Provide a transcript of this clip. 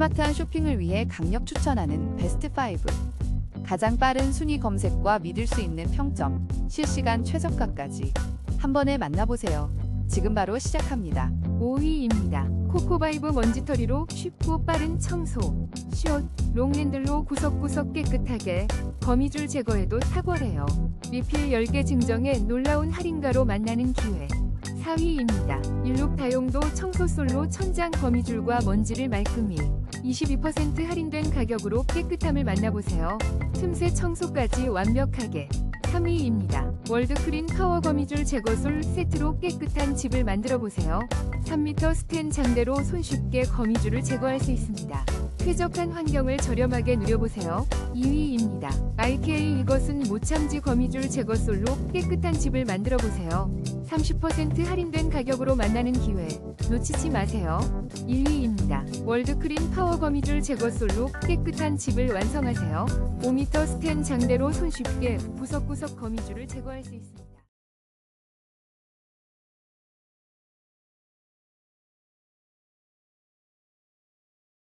스마트한 쇼핑을 위해 강력 추천하는 베스트 5. 가장 빠른 순위 검색과 믿을 수 있는 평점, 실시간 최저가까지 한 번에 만나보세요. 지금 바로 시작합니다. 5위입니다. 코코바이브 먼지털이로 쉽고 빠른 청소. 숏, 롱핸들로 구석구석 깨끗하게 거미줄 제거에도 탁월해요. 리필 10개 증정에 놀라운 할인가로 만나는 기회. 4위입니다. 일룩 다용도 청소솔로 천장 거미줄과 먼지를 말끔히 22% 할인된 가격으로 깨끗함을 만나보세요. 틈새 청소까지 완벽하게 3위입니다. 월드크린 파워 거미줄 제거솔 세트로 깨끗한 집을 만들어 보세요. 3m 스텐 장대로 손쉽게 거미줄을 제거할 수 있습니다. 쾌적한 환경을 저렴하게 누려보세요. 2위입니다. IK 이것은 모참지 거미줄 제거솔로 깨끗한 집을 만들어 보세요. 30% 할인된 가격으로 만나는 기회 놓치지 마세요. 1위입니다. 월드크린 파워 거미줄 제거 솔로 깨끗한 집을 완성하세요. 5m 스텐 장대로 손쉽게 구석구석 거미줄을 제거할 수 있습니다.